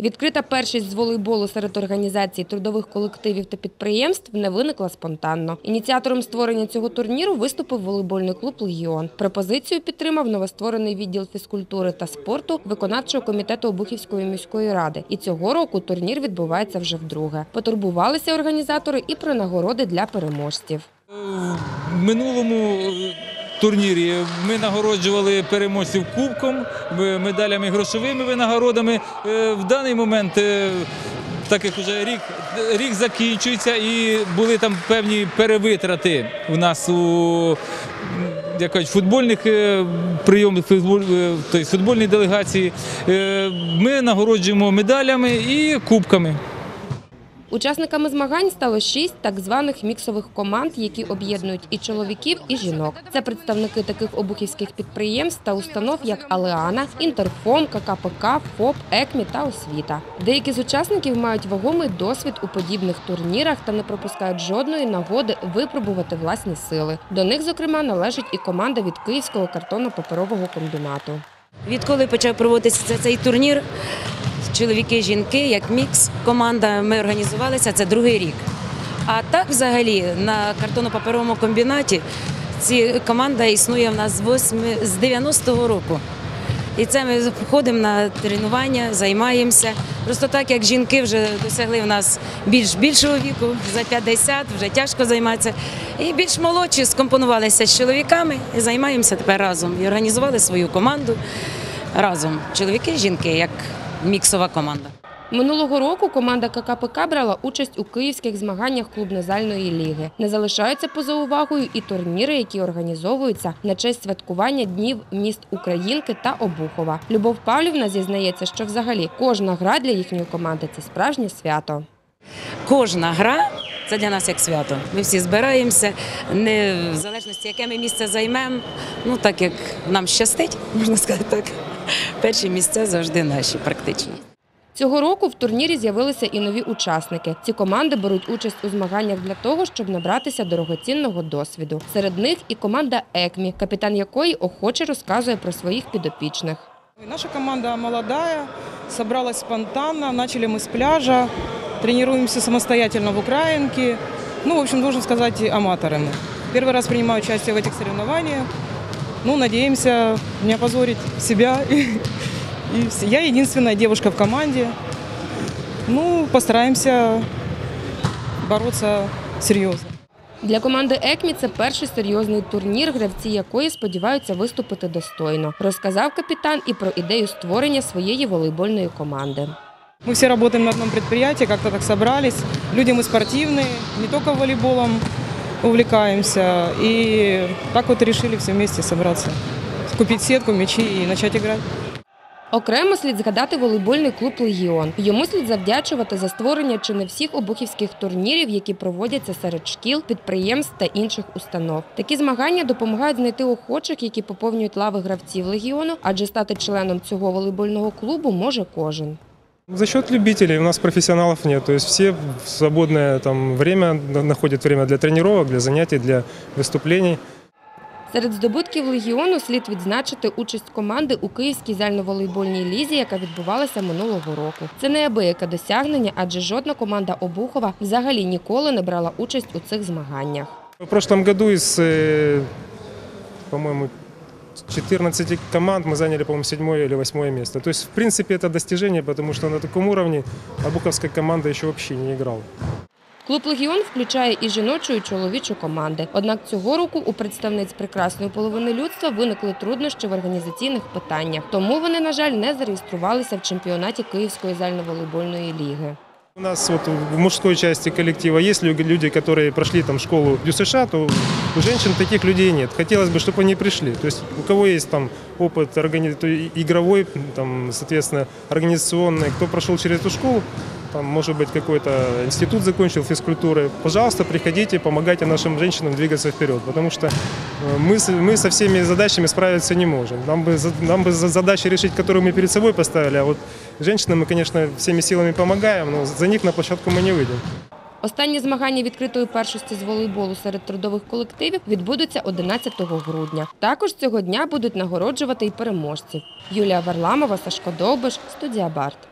Відкрита першість з волейболу серед організацій трудових колективів та підприємств не виникла спонтанно. Ініціатором створення цього турніру виступив волейбольний клуб «Легіон». Пропозицію підтримав новостворений відділ фізкультури та спорту виконавчого комітету Обухівської міської ради. І цього року турнір відбувається вже вдруге. Потурбувалися організатори і про нагороди для переможців. В минулому турнірі ми нагороджували переможців кубком, е, медалями, грошовими винагородами. Е, В даний момент, е, так як вже рік, рік закінчується, і були там певні перевитрати у нас у як футбольних прийомах, е, тобто делегації. Ми нагороджуємо медалями і кубками. Учасниками змагань стало шість так званих міксових команд, які об'єднують і чоловіків, і жінок. Це представники таких обухівських підприємств та установ, як Алеана, Інтерфом, ККПК, ФОП, ЕКМІ та Освіта. Деякі з учасників мають вагомий досвід у подібних турнірах та не пропускають жодної нагоди випробувати власні сили. До них, зокрема, належить і команда від Київського картонно-паперового комбінату. Відколи почав проводитися цей турнір, чоловіки, жінки, як мікс, команда, ми організувалися, це другий рік. А так взагалі на картонно-паперовому комбінаті ці команда існує в нас з, 8, з 90-го року. І це ми ходимо на тренування, займаємося. Просто так як жінки вже досягли в нас більш більшого віку, за 50, вже тяжко займатися. І більш молодші скомпонувалися з чоловіками і займаємося тепер разом. І організували свою команду разом. Чоловіки, жінки, як міксова команда. Минулого року команда ККПК брала участь у київських змаганнях клубнозальної ліги. Не залишаються поза увагою і турніри, які організовуються на честь святкування днів міст Українки та Обухова. Любов Павлівна зізнається, що взагалі кожна гра для їхньої команди це справжнє свято. Кожна гра це для нас як свято. Ми всі збираємося, не в залежності, яке ми місце займемо. Ну так як нам щастить, можна сказати так. Перші місця завжди наші, практично. Цього року в турнірі з'явилися і нові учасники. Ці команди беруть участь у змаганнях для того, щоб набратися дорогоцінного досвіду. Серед них і команда ЕКМІ, капітан якої охоче розказує про своїх підопічних. Наша команда молодая, собралась спонтанно, начали мы с пляжа, тренируемся самостоятельно в Украинке. Ну, в общем, должен сказать, аматоры мы. Первый раз принимаю участие в этих соревнованиях. Ну, надеемся не опозорить себя. И все. я единственная девушка в команде. Ну, постараемся бороться серьезно. Для команди ЕКМІ це перший серйозний турнір, гравці якої сподіваються виступити достойно. Розказав капітан і про ідею створення своєї волейбольної команди. Мы все работаем на одном предприятии, как-то так собрались. Люди мы спортивные, не только волейболом увлекаемся. И так вот решили все вместе собраться. Купить сетку, мячи и начать играть. Окремо слід згадати волейбольний клуб Легіон. Йому слід завдячувати за створення чи не всіх обухівських турнірів, які проводяться серед шкіл, підприємств та інших установ. Такі змагання допомагають знайти охочих, які поповнюють лави гравців легіону, адже стати членом цього волейбольного клубу може кожен. За счет любителей у нас профессионалов нет. То есть все в свободное там, время находят время для тренировок, для занятий, для выступлений. Серед здобутків легіону слід відзначити участь команди у Київській зальноволейбольній лізі, яка відбувалася минулого року. Це неабияке досягнення, адже жодна команда Обухова взагалі ніколи не брала участь у цих змаганнях. В прошлом году из, э, по-моему, 14 команд мы заняли, по-моему, седьмое или восьмое место. То есть, в принципе, это достижение, потому что на таком уровне Абуховская команда еще вообще не играла. Клуб Легіон включає і жіночу, і чоловічу команди. Однак цього року у представниць прекрасної половини людства виникли труднощі в організаційних питаннях. Тому вони, на жаль, не зареєструвалися в чемпіонаті Київської зальноволейбольної ліги. У нас вот в мужской части коллектива есть лю- люди, которые прошли там школу ДЮСШ, то у женщин таких людей нет. Хотелось бы, чтобы они пришли. То есть у кого есть там опыт органи- игровой, там, соответственно, организационный, кто прошел через эту школу, там, может быть, какой-то институт закончил физкультуры, пожалуйста, приходите, помогайте нашим женщинам двигаться вперед, потому что э, мы, мы со всеми задачами справиться не можем. Нам бы, нам бы за- задачи решить, которые мы перед собой поставили, а вот женщинам мы, конечно, всеми силами помогаем, но за них на площадку мы не выйдем. Останні змагання відкритої першості з волейболу серед трудових колективів відбудуться 11 грудня. Також цього дня будуть нагороджувати і переможців. Юлія Варламова, Сашко Довбиш, студія Барт.